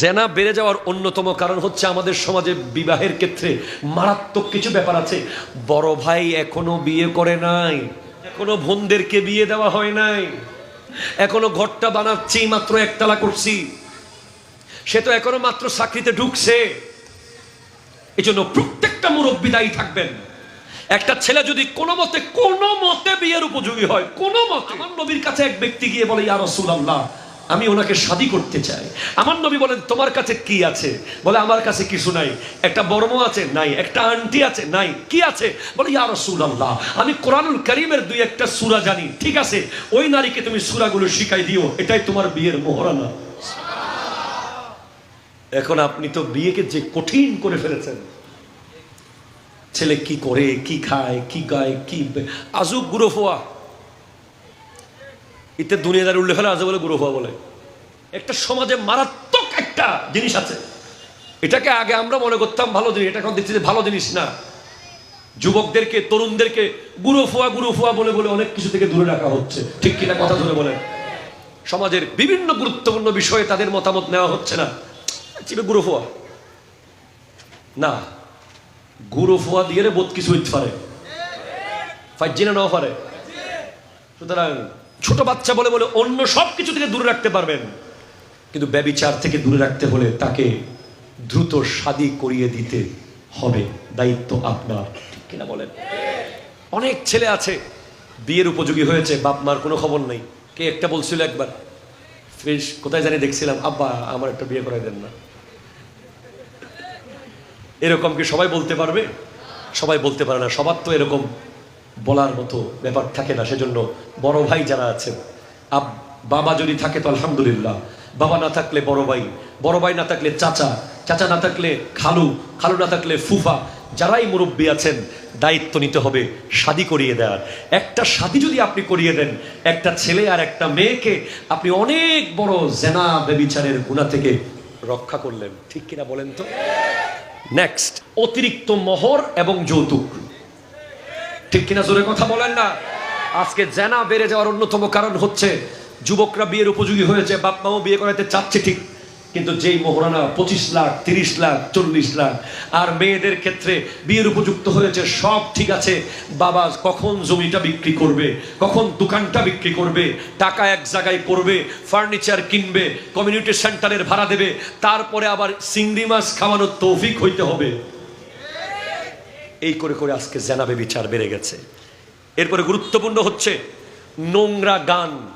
জেনা বেড়ে যাওয়ার অন্যতম কারণ হচ্ছে আমাদের সমাজে বিবাহের ক্ষেত্রে মারাত্মক কিছু ব্যাপার আছে। বড় ভাই এখনও বিয়ে করে নাই, এখনও বোনদেরকে বিয়ে দেওয়া হয় নাই, এখনও ঘরটা বানাচ্ছি, মাত্র একতলা করছি। সে তো এখনও মাত্র চাকরিতে ঢুকছে। এই জন্য প্রত্যেকটা মুরব্বী দায়ী থাকবেন। একটা ছেলে যদি কোনো মতে কোনো মতে বিয়ের উপযোগী হয়, কোনো মতে। আমার নবীর কাছে এক ব্যক্তি গিয়ে বলে, ইয়া রাসূলুল্লাহ আমি ওনাকে শাদি করতে চাই। আমার নবী বলেন, তোমার কাছে কি আছে? বলে, আমার কাছে কিছু নাই। একটা বর্ম আছে? নাই। একটা আন্টি আছে? নাই। কি আছে? বলে, ইয়া রাসূলুল্লাহ, আমি কোরআনুল কারীমের দুই একটা সূরা জানি। ঠিক আছে? ওই নারীকে তুমি সূরাগুলো শিখাই দিও। এটাই তোমার বিয়ের মোহরানা। এখন আপনি তো বিয়েকে যে কঠিন করে ফেলেছেন। ছেলে কি করে, কি খায়, কি গায়, কি আজব গুরু এতে দুনিয়াদার উল্লেখ হলে আজব বলে গুরু ফোয়া বলে। একটা সমাজে মারাত্মক একটা জিনিস আছে। এটাকে আগে আমরা মনে করতাম ভালো জিনিস, এটা এখন দেখছি যে ভালো জিনিস না। যুবকদেরকে, তরুণদেরকে গুরু ফোয়া গুরু ফোয়া বলে বলে অনেক কিছু থেকে দূরে রাখা হচ্ছে। ঠিক কিনা কথা ধরে বলেন। সমাজের বিভিন্ন গুরুত্বপূর্ণ বিষয়ে তাদের মতামত নেওয়া হচ্ছে না। চিবে গুরু ফোয়া না। গুরু ফোয়া দিয়ে বোধ কিছু হইতে পারে। ফাইজি না নেওয়া পারে। সুতরাং ছোট বাচ্চা বলে বলে অন্য সব কিছু থেকে দূরে রাখতে পারবেন। কিন্তু ব্যবিচার থেকে দূরে রাখতে হলে তাকে দ্রুত শাদি করিয়ে দিতে হবে। দায়িত্ব আপনার। ঠিক কিনা বলেন? অনেক ছেলে আছে, বিয়ের উপযোগী হয়েছে, বাপ মার কোনো খবর নেই। কে একটা বলছিল একবার ফিস কোথায় জানি দেখছিলাম, আব্বা, আমার একটা বিয়ে করাই দেন না। এরকম কি সবাই বলতে পারবে? সবাই বলতে পারে না, সবার তো এরকম বলার মতো ব্যাপার থাকে না, সেজন্য বড় ভাই যারা আছেন, আব, বাবা যদি থাকে তো আলহামদুলিল্লাহ। বাবা না থাকলে বড় ভাই বড় ভাই না থাকলে চাচা চাচা না থাকলে খালু খালু না থাকলে ফুফা, যারাই মুরব্বী আছেন, দায়িত্ব নিতে হবে শাদি করিয়ে দেওয়ার। একটা শাদি যদি আপনি করিয়ে দেন, একটা ছেলে আর একটা মেয়েকে আপনি অনেক বড় জেনা বেবিচারের গুণা থেকে রক্ষা করলেন। ঠিক কিনা বলেন তো? নেক্সট অতিরিক্ত মোহর এবং যৌতুক। ঠিক কিনা জোরে কথা বলেন না? আজকে জেনা বেড়ে যাওয়ার অন্যতম কারণ হচ্ছে, যুবকরা বিয়ের উপযোগী হয়েছে বাপ মাও বিয়ে করাতে চাচ্ছে ঠিক, কিন্তু যেই মোহরানা পঁচিশ লাখ, তিরিশ লাখ, চল্লিশ লাখ, আর মেয়েদের ক্ষেত্রে বিয়ের উপযুক্ত হয়েছে, সব ঠিক আছে, বাবা কখন জমিটা বিক্রি করবে, কখন দোকানটা বিক্রি করবে, টাকা এক জায়গায় করবে ফার্নিচার কিনবে কমিউনিটি সেন্টারের ভাড়া দেবে, তারপরে আবার চিংড়ি মাছ খাওয়ানোর তৌফিক হইতে হবে। এই করে করে আজকে জেনাবে বিচার বেড়ে গেছে। এরপরে গুরুত্বপূর্ণ হচ্ছে নোংরা গান।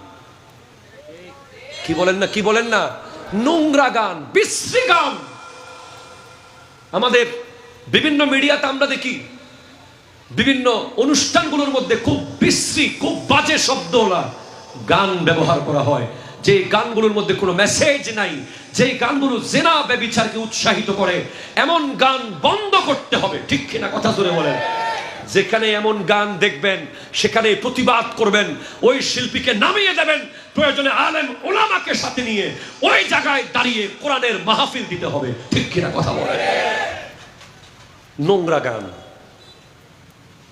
কি বলেন না, কি বলেন না? নোংরা গান, বিশ্রী গান। আমাদের বিভিন্ন মিডিয়াতে আমরা দেখি, বিভিন্ন অনুষ্ঠানগুলোর মধ্যে খুব বিশ্রী, খুব বাজে শব্দওয়ালা গান ব্যবহার করা হয়। যে গানগুলোর মধ্যে কোনো মেসেজ নাই যে গানগুলো জেনা ব্যবিচারকে উৎসাহিত করে, এমন গান বন্ধ করতে হবে। ঠিক কিনা কথা জোরে বলেন। যেখানে এমন গান দেখবেন, সেখানে প্রতিবাদ করবেন, ওই শিল্পীকে নামিয়ে দেবেন প্রয়োজনে আলেম ওলামাকে সাথে নিয়ে ওই জায়গায় দাঁড়িয়ে কোরআনের মাহফিল দিতে হবে। ঠিক কিনা কথা বলেন। নোংরা গান।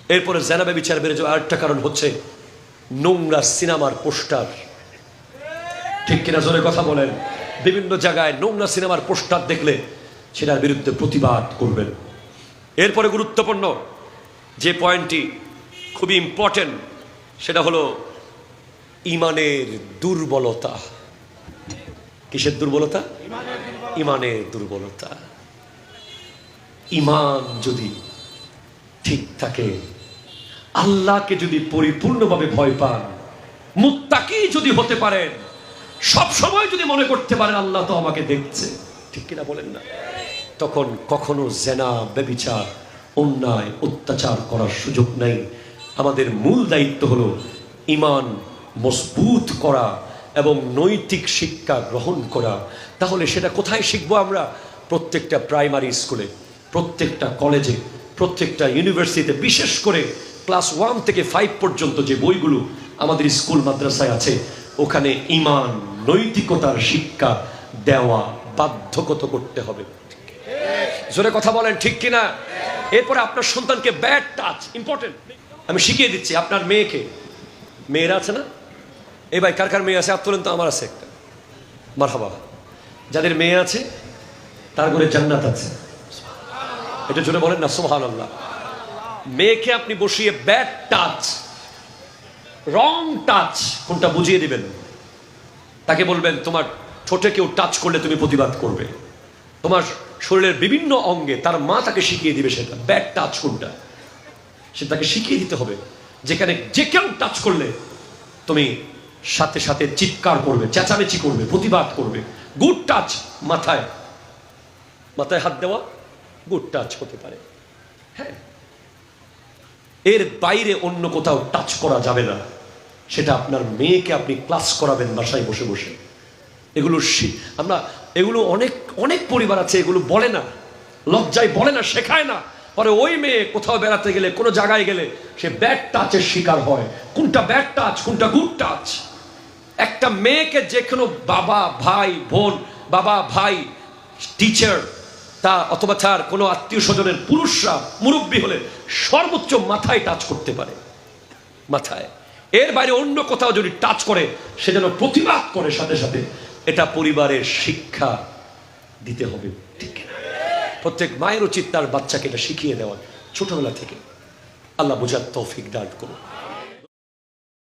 এরপরে জেনাবে বিচার বেড়ে যাওয়ার আরেকটা কারণ হচ্ছে নোংরা সিনেমার পোস্টার। ঠিক কিনা জোরে কথা বলেন। বিভিন্ন জায়গায় নোংরা সিনেমার পোস্টার দেখলে সেটার বিরুদ্ধে প্রতিবাদ করবেন। এরপরে গুরুত্বপূর্ণ যে পয়েন্টটি খুবই ইম্পর্টেন্ট সেটা হলো ইমানের দুর্বলতা। কিসের দুর্বলতা? ইমানের দুর্বলতা। ইমান যদি ঠিক থাকে, আল্লাহকে যদি পরিপূর্ণভাবে ভয় পান, মুত্তাকি যদি হতে পারেন সব সময় যদি মনে করতে পারেন আল্লাহ তো আমাকে দেখছে, ঠিক কিনা বলেন না? তখন কখনো জেনা, ব্যবিচার, অন্যায়, অত্যাচার করার সুযোগ নাই। আমাদের মূল দায়িত্ব হলো ইমান মজবুত করা এবং নৈতিক শিক্ষা গ্রহণ করা। তাহলে সেটা কোথায় শিখব আমরা? প্রত্যেকটা প্রাইমারি স্কুলে, প্রত্যেকটা কলেজে, প্রত্যেকটা ইউনিভার্সিটিতে, বিশেষ করে ক্লাস ওয়ান থেকে ফাইভ পর্যন্ত যে বইগুলো আমাদের স্কুল মাদ্রাসায় আছে, ওখানে ইমান নৈতিকতার শিক্ষা দেওয়া বাধ্যগত করতে হবে। জোরে কথা বলেন, ঠিক কিনা? এরপরে আপনার সন্তানকে ব্যাড টাচ ইম্পর্টেন্ট আমি শিখিয়ে দিচ্ছি, আপনার মেয়েকে। মেয়েরা আছে না? এই ভাই, কার কার মেয়ে আছে? আর তো আমার আছে একটা। মার যাদের মেয়ে আছে, তার ঘরে জান্নাত আছে। এটা জন্য বলেন না সোহান আল্লাহ মেয়েকে আপনি বসিয়ে ব্যাড টাচ রং টাচ কোনটা বুঝিয়ে দিবেন? তাকে বলবেন, তোমার ঠোঁটে কেউ টাচ করলে তুমি প্রতিবাদ করবে। তোমার শরীরের বিভিন্ন অঙ্গে তার মা তাকে শিখিয়ে দিবে সেটা। ব্যাড টাচ কোনটা? সে তাকে শিখিয়ে দিতে হবে, যেখানে যে কেউ টাচ করলে তুমি সাথে সাথে চিৎকার করবে, চেঁচামেচি করবে, প্রতিবাদ করবে। গুড টাচ মাথায়। মাথায় হাত দেওয়া গুড টাচ হতে পারে। হ্যাঁ। এর বাইরে অন্য কোথাও টাচ করা যাবে না। সেটা আপনার মেয়েকে আপনি ক্লাস করাবেন বাসায় বসে বসে। এগুলো আমরা এগুলো অনেক অনেক পরিবার আছে, এগুলো বলে না। লজ্জায় বলে না, শেখায় না। পরে ওই মেয়ে কোথাও বেড়াতে গেলে, কোনো জায়গায় গেলে, সে ব্যাড টাচের শিকার হয়। কোনটা ব্যাড টাচ কোনটা গুড টাচ একটা মেয়েকে যে কোনো বাবা, ভাই, বোন, বাবা, ভাই টিচার তা অথবা তার কোনো আত্মীয় স্বজনের পুরুষরা মুরব্বী হলে সর্বোচ্চ মাথায় টাচ করতে পারে। মাথায়। এর বাইরে অন্য কোথাও যদি টাচ করে, সে যেন প্রতিবাদ করে সাথে সাথে, এটা পরিবারের শিক্ষা দিতে হবে। ঠিক? প্রত্যেক মায়ের উচিত তার বাচ্চাকে এটা শিখিয়ে দেওয়া ছোটবেলা থেকে। আল্লাহ বোঝার তৌফিক দান করুন।